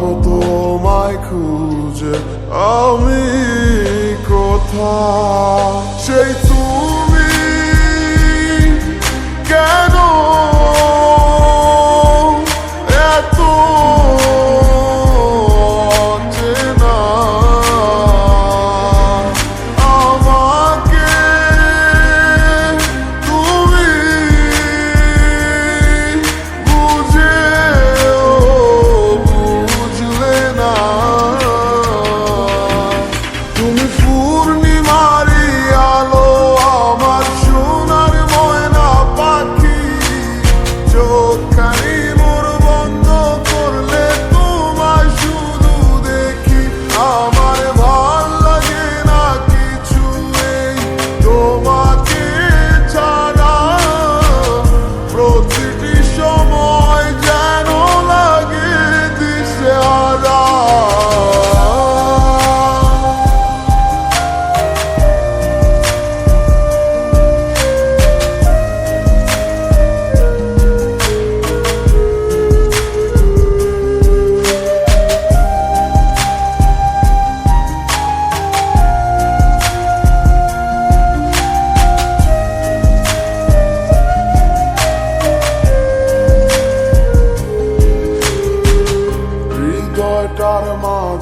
পাব তোমায় খুঁজে আমি কোথা সেই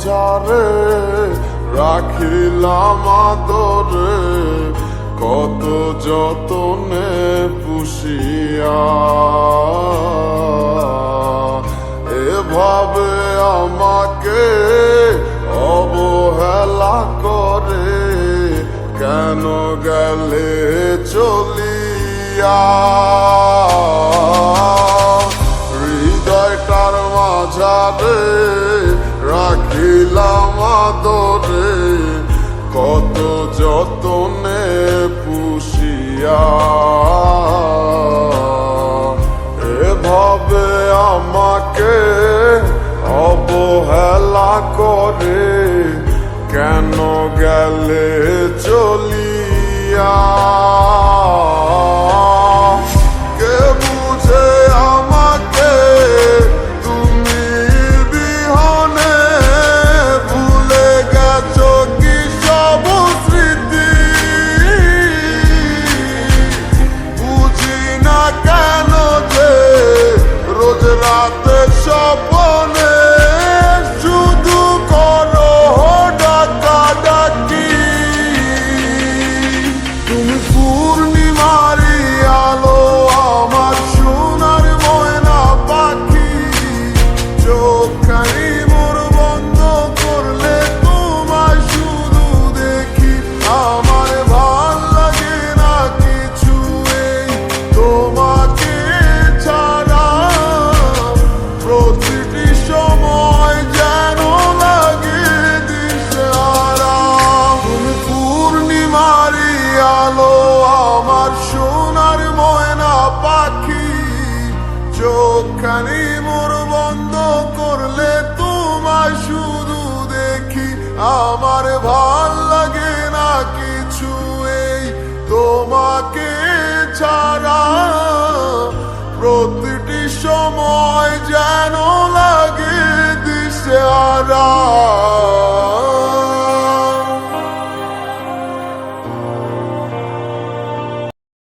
যারে রাখিলাম আদরে কত যতনে পুষিয়া। এভাবে আমাকে অবহেলা করে কেন গেলে চলিয়া? আদরে কত যতনে পুষিয়া। এভাবে আমাকে অবহেলা করে কেন গেলে? স্বপনে আমার ময়না পাখি, চোখখানি মোর বন্ধ করলে তোমায় শুধু দেখি। আমার ভালো লাগে না কিছু এই তোমাকে ছাড়া। প্রতিটি সময় যেন